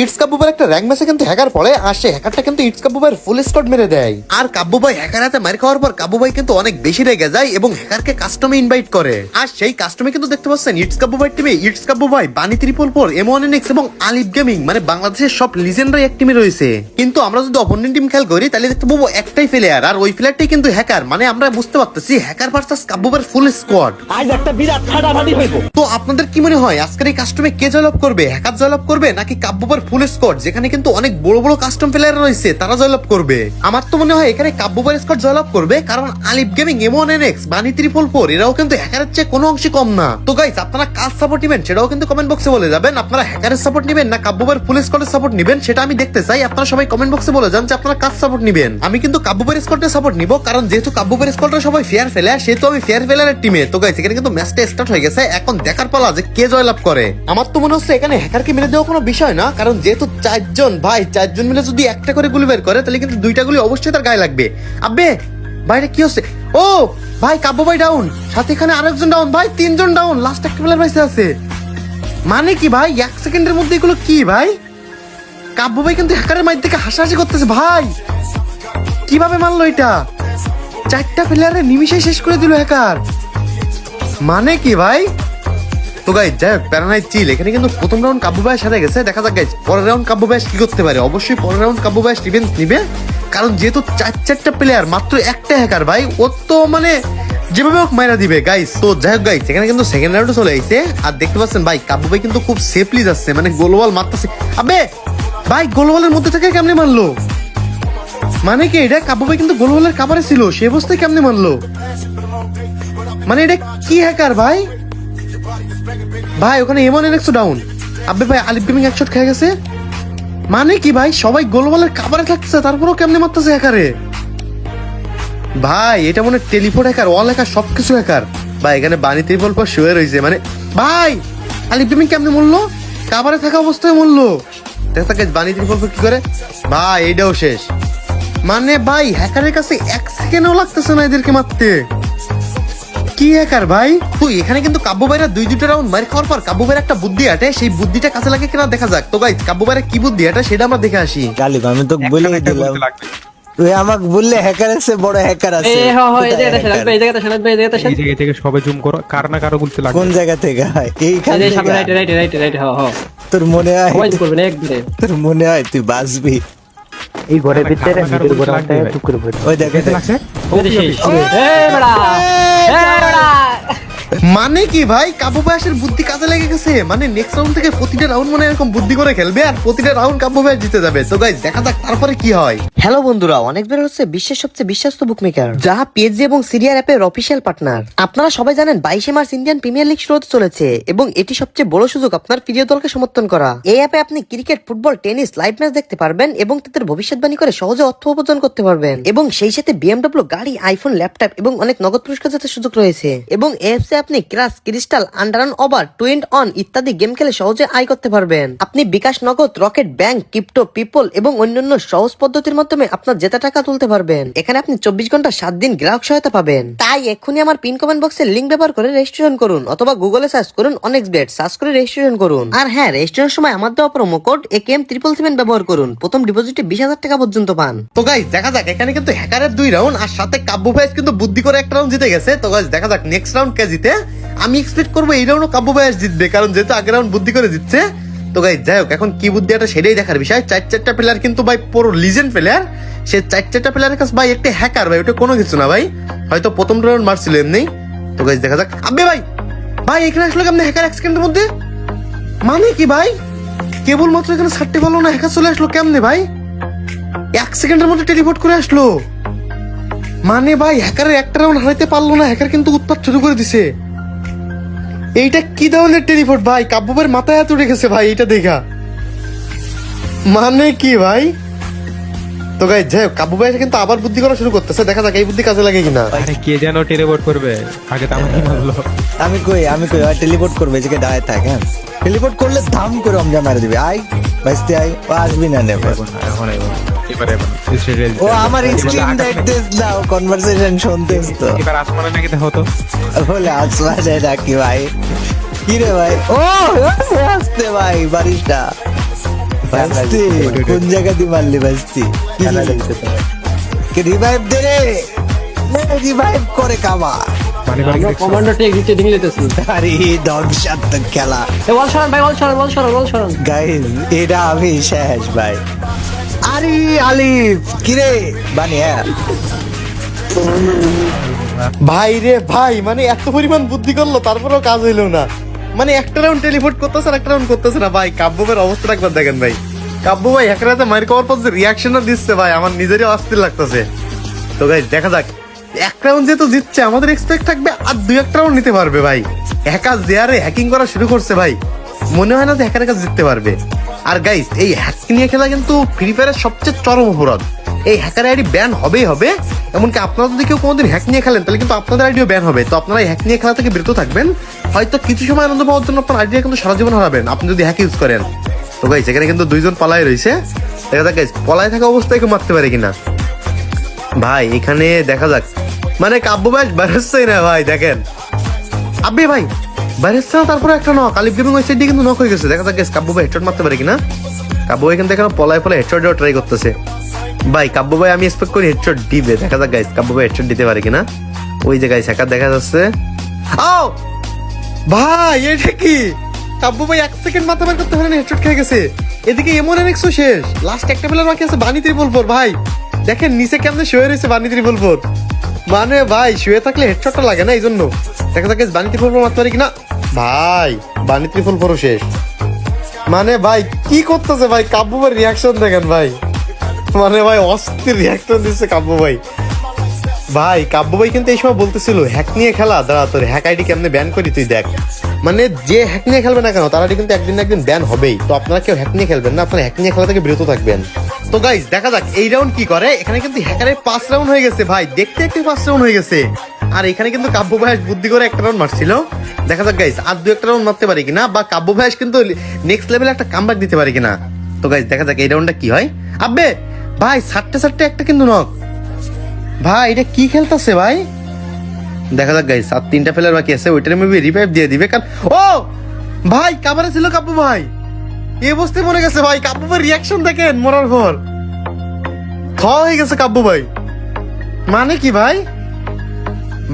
It's কাব্বুবার একটা rank ম্যাচে কিন্তু হ্যাকার পড়ে আর সেই হ্যাকারটা কিন্তু ইটস কাব্বুবার ফুল স্কট মেরে দেয়। আর কাব্বু ভাই হ্যাকার হাতে মার খাওয়ার পর কাব্বু ভাই কিন্তু অনেক বেশি রেগে যায় এবং হ্যাকারকে কাস্টমে ইনভাইট করে। আর সেই কাস্টমে কিন্তু দেখতে পাচ্ছেন ইটস কাব্বু ভাই টিমে ইটস কাব্বু ভাই Bunny triple four M one X এবং আলিফ গেমিং মানে বাংলাদেশের সব লিজেন্ডারি এক টিমে রয়েছে। কিন্তু আমরা যদি অপোনেন্ট টিম খেল করি তাহলে দেখতে পাবো একটাই প্লেয়ার আর ওই প্লেয়ারটাই কিন্তু হ্যাকার মানে আমরা বুঝতে পারতেছি হ্যাকার ভার্সাস ভাইয়ের ফুল স্কোয়াড আজ একটা বিরাট ফাটাফাটি হইব। তো আপনাদের কি মনে হয় আজকের এই কাস্টমে কে জয়লাভ করবে? হ্যাকার জয়লাভ করবে নাকি কাব্যবার ফুল স্কোয়াড যেখানে কিন্তু অনেক বড় বড় কাস্টম প্লেয়ার রয়েছে, তারা জয়লাভ করবে। আমার তো মনে হয় এখানে কাব্যবার স্কোয়াড জয়লাভ করবে, কারণ আলিফ গেমিং এমন এনএক্স বানি ত্রিপল ফোর এরাও কিন্তু হ্যাকারের চেয়ে কোনো অংশে কম না। তো গাইস আপনারা কাজ সাপোর্ট নেবেন, সেটাও কিন্তু কমেন্ট বক্সে বলে যাবেন। আপনারা হ্যাকারের সাপোর্ট নেবেন না কাব্যবার ফুল স্কোয়াডের সাপোর্ট নেবেন, সেটা আমি দেখতে চাই। আপনারা সবাই কমেন্ট বক্সে বলে যান যে আপনারা কাজ সাপোর্ট নেবেন। আমি কিন্তু কাব্যবার স্কোয়াডের সাপোর্ট নিব, কারণ যেহেতু কাব্যবার স্কোয়াডটা সবাই ফেয়ার ফেলে সেহেতু আমি ফেয়ার ফেলারের টিমে তো গাইস এখানে কিন্তু ম্যাচটা স্টার্ট হয়ে গেছে। এখন দেখার পালা যে কে জয়লাভ করে। আমার তো মনে হচ্ছে এখানে হ্যাকারকে মেরে দেওয়া কোনো বিষয় না, কারণ যেহেতু চারজন, ভাই, চারজন মিলে যদি একটা করে গুলি বের করে, তাহলে কিন্তু দুইটা গুলি অবশ্যই তার গায়ে লাগবে। আব্বে বাইরে কি হচ্ছে? ও, ভাই, কাব্য ভাই ডাউন সাথে এখানে আরেকজন ডাউন ভাই, তিনজন ডাউন লাস্ট একটা প্লেয়ার বাইসে আছে। মানে কি ভাই, এক সেকেন্ডের মধ্যে এগুলো কি ভাই? কাব্য ভাই কিন্তু হ্যাকারের মাইর থেকে হাসাহাসি করতেছে, ভাই। কীভাবে মানলো এটা? চারটা প্লেয়ারের নিমিশে শেষ করে দিল হ্যাকার মানে কি ভাই? তো গাইজ যাই হোক প্যারানাই চিল এখানে কিন্তু প্রথম রাউন্ড কাব্য ব্যাস হারে গেছে। দেখা যাক গাইজ পরের রাউন্ড কাব্য ব্যাস কি করতে পারে। অবশ্যই পরের রাউন্ড কাব্য ব্যাস ডিফেন্স নিবে। কারণ যেহেতু চার চারটা প্লেয়ার মাত্র একটা হ্যাকার ভাই, ও তো মানে যেভাবে হোক মাইরা দিবে গাইস তো যাই হোক গাইস এখানে কিন্তু সেকেন্ড রাউন্ডে চলে আইছে। আর দেখতে পাচ্ছেন ভাই, কাব্য ভাই কিন্তু খুব সেফলি যাচ্ছে। মানে গোলওয়াল মারতেছে। আবে, ভাই গোলওয়ালের মধ্যে থেকে কেমনে মারলো? মানে কি, এটা কাব্য ভাই কিন্তু গোলওয়ালের কাবারে ছিল। সে অবস্থায় কেমনে মারলো? মানে এটা কি হ্যাকার ভাই? ভাই, ওখানে এমন একশো ডাউন আব্বে ভাই, আলিফ গেমিং একশট খেয়ে গেছে। মানে কি ভাই, সবাই গোলওয়ালের কাবারে থাকছে তারপরেও কেমনে মারতেছে হ্যাকারে ভাই, এটা মনে টেলিফোন হ্যাকার অল হ্যাকার সবকিছু হ্যাকার ভাই, এখানে বাণী ত্রিপল পর শুয়ে রয়েছে মানে ভাই, আলিফ গেমিং কেমনে মরলো? কাবারে থাকা অবস্থায় মরলো। দেখা গেছে বাণী ত্রিপল কি করে। ভাই, এইটাও শেষ। মানে ভাই হ্যাকারের কাছে এক সেকেন্ডও লাগতেছে না এদেরকে মারতে। কি হ্যাকার ভাই? তুই এখানে কিন্তু কাব্য ভাইরা দুই দুটো রাউন্ড মার খাওয়ার পর কাব্য ভাইয়ের একটা বুদ্ধি আটে সেই বুদ্ধিটা কাছে লাগে কিনা দেখা যাক। তো গাইজ কাব্য ভাইয়ের কি বুদ্ধি আটে সেটা আমরা দেখে আসি। গালিব আমি তো বলে দিলাম। তুই আমাকে বললে হ্যাকার আছে বড় হ্যাকার আছে। এ হ হ এই জায়গাটা এই জায়গাটা শোনাত এই জায়গাটা এই জায়গা থেকে সবাই জুম করো কারও না কারও বলতে লাগবে। কোন জায়গা থেকে? হয় এইখান রাইট রাইট রাইট রাইট হ হ। তোর মনে হয় করবে না একবারে। তোর মনে হয় তুই বাঁচবি? এই ঘরের ভিতরে ভিতরে ঘরে চুপ করে ওই দেখে লাগছে মানে কি ভাই? কাব্য ভাইয়ের বুদ্ধি কাজে লেগে গেছে। মানে নেক্সট রাউন্ড থেকে প্রতিটা রাউন্ড মানে এরকম বুদ্ধি করে খেলবে আর প্রতিটা রাউন্ড কাব্য ভাই জিতে যাবে। তো গাইজ দেখা যাক তারপরে কি হয়। হ্যালো বন্ধুরা অনেক বের হচ্ছে বিশ্বের সবচেয়ে বিশ্বস্ত বুকমেকার যা পিএসজি এবং সিরিয়ার অ্যাপের অফিসিয়াল পার্টনার আপনারা সবাই জানেন বাইশে মার্চ ইন্ডিয়ান প্রিমিয়ার লিগ শুরু হতে চলেছে এবং এটি সবচেয়ে বড় সুযোগ আপনার প্রিয় দলকে সমর্থন করা। এই অ্যাপে আপনি cricket football tennis live match দেখতে পারবেন এবং তাদের ভবিষ্যৎবাণী করে সহজে অর্থ উপার্জন করতে পারবেন। এবং সেই সাথে বিএমডব্লিউ গাড়ি আইফোন ল্যাপটপ এবং অনেক নগদ পুরস্কার জেতার সুযোগ রয়েছে। এবং এফসে আপনি ক্রাশ, ক্রিস্টাল আন্ডারন ওভার টুইন্ট অন ইত্যাদি গেম খেলে সহজে আয় করতে পারবেন। আপনি বিকাশ, নগদ, রকেট, ব্যাংক, ক্রিপ্টো, পিপল এবং অন্যান্য সহজ পদ্ধতির মাধ্যমে আপনার জেতা টাকা তুলতে পারবেন। এখানে আপনি চব্বিশ ঘণ্টা সাত দিন গ্রাহক সহায়তা পাবেন। তাই এক্ষুনি আমার পিন কমেন্ট বক্সের লিঙ্ক ব্যবহার করে রেজিস্ট্রেশন করুন অথবা গুগলে সার্চ করুন অনেক বেড সার্চ করে রেজিস্ট্রেশন করুন। আর হ্যাঁ রেজিস্ট্রেশন সময় আমার দেওয়া promo code A K M triple seven ব্যবহার করুন। প্রথম ডিপোজিটে বিশ হাজার টাকা পর্যন্ত পান। তো গাইজ দেখা যাক, এখানে কিন্তু হ্যাকারের দুই রাউন্ড আর সাথে কাব্য ভাই কিন্তু বুদ্ধি করে একটা রাউন্ড জিতে গেছে। তো গাইজ দেখা যাক নেক্সট রাউন্ড কে জিতে আমি এক্সপেক্ট করব এই রাউন্ড কাব্য ভাই জিতবে, কারণ যেহেতু আগের রাউন্ড বুদ্ধি করে জিতছে, তো গাই যাই হোক, এখন কি বুদ্ধি এটা সেটাই দেখার বিষয়। চার চারটা প্লেয়ার কিন্তু ভাই পুরো লিজেন্ড প্লেয়ার সে চার চারটা প্লেয়ারের কাছে ভাই একটা হ্যাকার ভাই, ওটা কোনো কিছু না ভাই। হয়তো প্রথম রাউন্ড মারছিল এমনি। তো গাইজ দেখা যাক। আবে ভাই ভাই, এখানে আসলো কেমন হ্যাকার এক সেকেন্ডের মধ্যে? মানে কি ভাই? কেবলমাত্র এখানে ছাড়তে পারল না হ্যাকার চলে আসলো কেমনে ভাই? এক সেকেন্ডের মধ্যে টেলিপোর্ট করে আসলো। মানে ভাই হ্যাকারের একটা রাউন্ড হারাইতে পারল না হ্যাকার কিন্তু উৎপাত শুরু করে দিছে। এইটা কি ধরনের টেলিপোর্ট ভাই কাব্যবের মাথায় হাত উঠে গেছে ভাই এটা দেখা। মানে কি ভাই? তো গাই যাই হোক কাব্য ভাই কিন্তু আবার বুদ্ধি করা শুরু করতেছে। দেখা যাক এই বুদ্ধি কাজে লাগে কিনা। কে যেন টেলিপোর্ট করবে? আগে তো আমাকে মারলো আমি কই আমি কই আর টেলিপোর্ট করবে যে দাঁড়ায় থাক হ্যাঁ? টেলিপোর্ট করলে ধাম করে অমজা মারে দিবে। আই বাঁচতে আই ও আসবি না নেবে এখন এখন এখন। এবারে এবার ও আমার স্ক্রিন দেখতেস না কনভারসেশন শুনতেস তো। এবার আসমানে নাকি দেখো তো? বলে আসমানে ডাকি ভাই? কি রে ভাই? ও আসতে আসতে ভাই বারিশটা বাস্তি কোন জায়গা দিয়ে মারলি বাস্তি? রিভাইভ দে রে? রিভাইভ করে কাবা মানে করে আমরা কমান্ডো টেক দিতে দিকে যেতেছি আরে ধ্বংসাত্মক খেলা। ভাই এটা আমি শেষ ভাই। আরে আলিফ কিরে? বানি হ্যাঁ। ভাই রে ভাই মানে এত পরিমাণ বুদ্ধি করল তারপরেও কাজ হইল না। মানে একটা রাউন্ড টেলিপোর্ট করতেছে আর একটা রাউন্ড করতেছে না। ভাই কাব্যবের অবস্থা একবার দেখেন ভাই। কাব্য ভাই হ্যাকার রাতে মার খাওয়ার পর যে রিয়াকশনটা দিচ্ছে ভাই আমার নিজেরই অস্থির লাগতেছে। তো ভাই দেখা যাক। এক রাউন্ড যেহেতু জিতছে আমাদের এক্সপেক্ট থাকবে আর দুই একটা রাউন্ড নিতে পারবে ভাই। হ্যাকার জেয়ারে হ্যাকিং করা শুরু করছে ভাই মনে হয় না যে হ্যাকারের একা জিততে পারবে। আর গাইস এই হ্যাক নিয়ে খেলা কিন্তু ফ্রি ফায়ারের সবচেয়ে চরম অপরাধ। এই হ্যাকার আইডি ব্যান হবেই হবে, এমনকি আপনারা যদি কেউ কোনোদিন হ্যাক নিয়ে খেলেন, তাহলে কিন্তু আপনাদের আইডিও ব্যান হবে। তো আপনারা হ্যাক নিয়ে খেলা থেকে বিরত থাকবেন। হয়তো কিছু সময় আনন্দ পাওয়ার জন্য আপনার আইডিয়া কিন্তু সারা জীবন হারাবেন। আপনি যদি হ্যাক ইউজ করেন। তো গাইস এখানে কিন্তু দুইজন পালায় রয়েছে। দেখা যাক গাইস পলায় থাকা অবস্থায় কেউ মারতে পারে কিনা। ভাই, এখানে দেখা যাক। মানে কাব্য ব্যাস বেরোচ্ছেই না ভাই, দেখেন। আব্বে ভাই না, তারপরে একটা নক আলিফ গেমিং ওই কিন্তু নক হয়ে গেছে। দেখা যাক কাব্য ভাই হেডশট মারতে পারে কিনা। কাব্য ভাই কিন্তু এখানে পলায় পলায় হেডশট ট্রাই করতেছে। ভাই, কাব্য ভাই, আমি এক্সপেক্ট করি হেডশট দিবে। দেখা যাক গাইস কাব্য ভাই হেডশট দিতে পারে কিনা। ওই যে গাইস হ্যাকার দেখা যাচ্ছে। আও! ভাই, এটা কি? কাব্য ভাই এক সেকেন্ড মাথা বের করতে হেডশট খেয়ে গেছে। এদিকে এমন এনএক্সও শেষ। লাস্ট একটা প্লেয়ার বাকি আছে বানি ত্রিপল ভাই। দেখেন, নিচে কেমনে শুয়ে রয়েছে বানি ত্রিপল মানে ভাই, শুয়ে থাকলে হেডশটটা লাগে না এই জন্য দেখা যাক বানি ত্রিপল ফোর মারতে পারি কিনা। ভাই বানি ত্রিফুল ফোরও শেষ। মানে ভাই, কি করতেছে ভাই? কাব্য ভাই রিয়াকশন দেখেন ভাই। মানে ভাই, অস্থির রিয়াকশন দিচ্ছে কাব্যু ভাই ভাই, কাব্য ভাই কিন্তু এই সময় বলতেছিল, হ্যাক নিয়ে খেলা, দাঁড়া, তোর হ্যাক আইডি কেমনে ব্যান করি তুই দেখ। মানে যে হ্যাক নিয়ে খেলবে না কেন, তার আইডি কিন্তু একদিন না একদিন ব্যান হবেই। তো আপনারা কেউ হ্যাক নিয়ে খেলবেন না, আপনারা হ্যাক নিয়ে খেলা থেকে বিরত থাকবেন। তো গাইজ দেখা যাক, এই রাউন্ড কি করে? এখানে কিন্তু হ্যাকারের পাঁচ রাউন্ড হয়ে গেছে ভাই, দেখতে দেখতে পাঁচ রাউন্ড হয়ে গেছে। আর এখানে কিন্তু কাব্য ভাইস বুদ্ধি করে একটা রাউন্ড মারছিল। দেখা যাক গাইজ আর দু একটা রাউন্ড মারতে পারি কিনা, বা কাব্য ভাইস কিন্তু নেক্সট লেভেলে একটা কামব্যাক দিতে পারি কিনা। তো গাইজ দেখা যাক এই রাউন্ডটা কি হয়। আব্বে, ভাই, সাতটা সাতটে একটা কিন্তু নক ভাই, এটা কি খেলতেছে ভাই? দেখা যাক গাইস আর তিনটা প্লেয়ার বাকি আছে, ওইটার মেবি রিভাইভ দিয়ে দিবে, কারণ ও! ভাই কাবারে ছিল কাব্বু ভাই। এই অবস্থায় মনে গেছে ভাই কাব্বু ভাই রিয়াকশন দেখেন, মরার পর। খাওয়া হয়ে গেছে কাব্বু ভাই। মানে কি ভাই?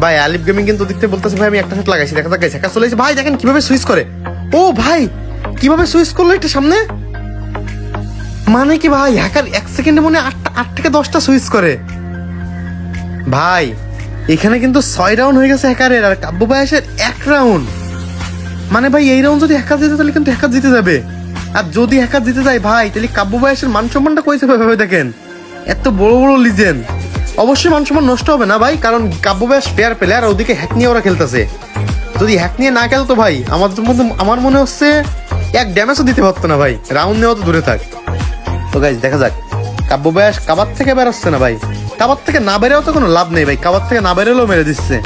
ভাই, আলিফ গেমিং কিন্তু দেখতে বলতেছে, ভাই, আমি একটা শট লাগাইছি, দেখা যাক গাইস একা চলে। ভাই, দেখেন কীভাবে সুইচ করে। ও ভাই, কীভাবে সুইচ করল এটা সামনে? মানে কি ভাই হ্যাকার এক সেকেন্ডে মনে আটটা আট থেকে দশটা সুইচ করে। ভাই, এখানে কিন্তু ছয় রাউন্ড হয়ে গেছে হ্যাকারের আর কাব্য বয়সের এক রাউন্ড মানে ভাই, এই রাউন্ড যদি হ্যাকার জিতে, তাহলে কিন্তু হ্যাকার জিতে যাবে। আর যদি হ্যাকার জিতে যায়, ভাই, তাহলে কাব্য বয়সের মান সম্মানটা কই কইছে ভাবে দেখেন। এত বড় বড় লিজেন্ড অবশ্যই মান সম্মান নষ্ট হবে না ভাই, কারণ কাব্য বয়স ফেয়ার আর ওদিকে হ্যাক নিয়ে ওরা খেলতেছে। যদি হ্যাক নিয়ে না খেলতো ভাই, আমাদের মধ্যে, আমার মনে হচ্ছে এক ড্যামেজও দিতে পারতো না ভাই। রাউন্ড নেওয়া তো দূরে থাক। তো গাইজ দেখা যাক। কাব্য ব্যাস কাবার থেকে বেরোচ্ছে না ভাই। কাবার থেকে না বেরেও তো কোনো লাভ নেই ভাই কাবার থেকে না বেরোলেও মেরে দিচ্ছে।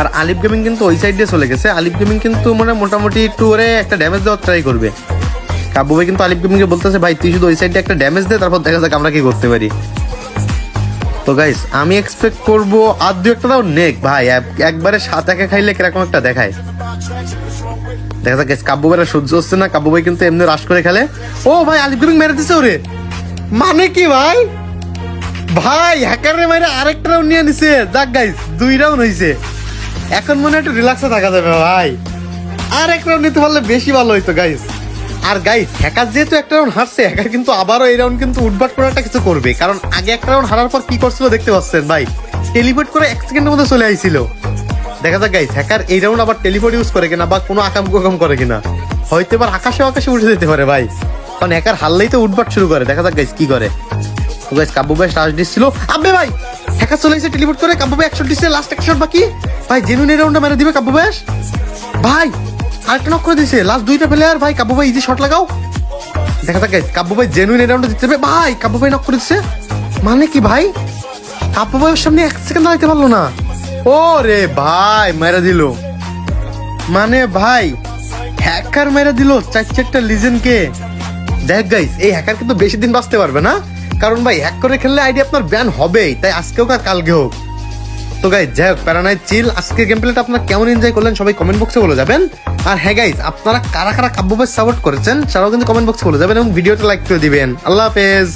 আর আলিফ গেমিং কিন্তু ওই সাইড দিয়ে চলে গেছে। আলিফ গেমিং কিন্তু মানে মোটামুটি একটু ওরে একটা ড্যামেজ দেওয়ার ট্রাই করবে। কাব্য ভাই কিন্তু আলিফ গেমিংকে বলতেছে, ভাই, তুই শুধু ওই সাইডে একটা ড্যামেজ দে, তারপর দেখা যাক আমরা কি করতে পারি। তো গাইস আমি এক্সপেক্ট করব আর দু একটা দাও নেক, ভাই একবারে সাত একে খাইলে কীরকম একটা দেখায়। দেখা যাক কাব্য ভাইরা সহ্য হচ্ছে না কাব্য ভাই কিন্তু এমনি রাশ করে খেলে। ও ভাই, আলিফ গেমিং মেরে দিছে ওরে। মানে কি ভাই? ভাই হ্যাকারে মাইরে আরেকটা রাউন্ড নিয়ে নিছে যাক গাইস দুই রাউন্ড হইছে। এখন মনে একটু রিল্যাক্সে থাকা যাবে ভাই। আর এক রাউন্ড নিতে পারলে বেশি ভালো হইতো গাইস আর গাইস হ্যাকার যেহেতু একটা রাউন্ড হারছে হ্যাকার কিন্তু আবারও এই রাউন্ড কিন্তু উঠবাট করে একটা কিছু করবে। কারণ আগে একটা রাউন্ড হারার পর কি করছিল দেখতে পাচ্ছেন, ভাই? টেলিপোর্ট করে এক সেকেন্ডের মধ্যে চলে আইছিল। দেখা যাক গাইস হ্যাকার এই রাউন্ড আবার টেলিপোর্ট ইউজ করে কিনা বা কোনো আকাম কুকাম করে কিনা। হয়তো এবার আকাশে আকাশে উঠে যেতে পারে, ভাই। কারণ হ্যাকার হারলেই তো উঠবাট শুরু করে। দেখা যাক গাইস কি করে। তো গাইস কাব্য ভাই লাস্ট দিছিল। আবে ভাই, হ্যাকার চলে এসে টেলিপোর্ট করে কাব্য ভাই একশো দিচ্ছে লাস্ট একটা শট বাকি। ভাই জেনুইন এই রাউন্ডটা মেরে দিবে কাব্য ভাই। ভাই, আরেকটা নক করে দিছে। লাস্ট দুইটা প্লেয়ার ভাই, কাব্য ভাই ইজি শট লাগাও। দেখা যাক গাইস কাব্য ভাই জেনুইন এই রাউন্ডটা জিততে হবে ভাই, কাব্য ভাই নক করে দিচ্ছে মানে কি ভাই? কাব্য ভাইয়ের সামনে এক সেকেন্ড দাঁড়াইতে পারল না। ও রে ভাই, মেরে দিল। মানে ভাই হ্যাকার মেরে দিল চার চারটা লিজেনকে দেখ গাইস এই হ্যাকার কিন্তু বেশি দিন বাঁচতে পারবে না। কারণ ভাই হ্যাক করে খেললে আইডি আপনার ব্যান হবেই, তাই আজকে হোক আর কালকে হোক। তো গাইজ যাই হোক প্যারানাই চিল আজকে গেম প্লেটা আপনারা কেমন এনজয় করলেন সবাই কমেন্ট বক্সে বলে যাবেন। আর হ্যাঁ গাইজ আপনারা কারা কারা কাব্য সাপোর্ট করেছেন, সেটাও কিন্তু কমেন্ট বক্সে বলে যাবেন এবং ভিডিওটা লাইক করে দিবেন। আল্লাহ হাফেজ।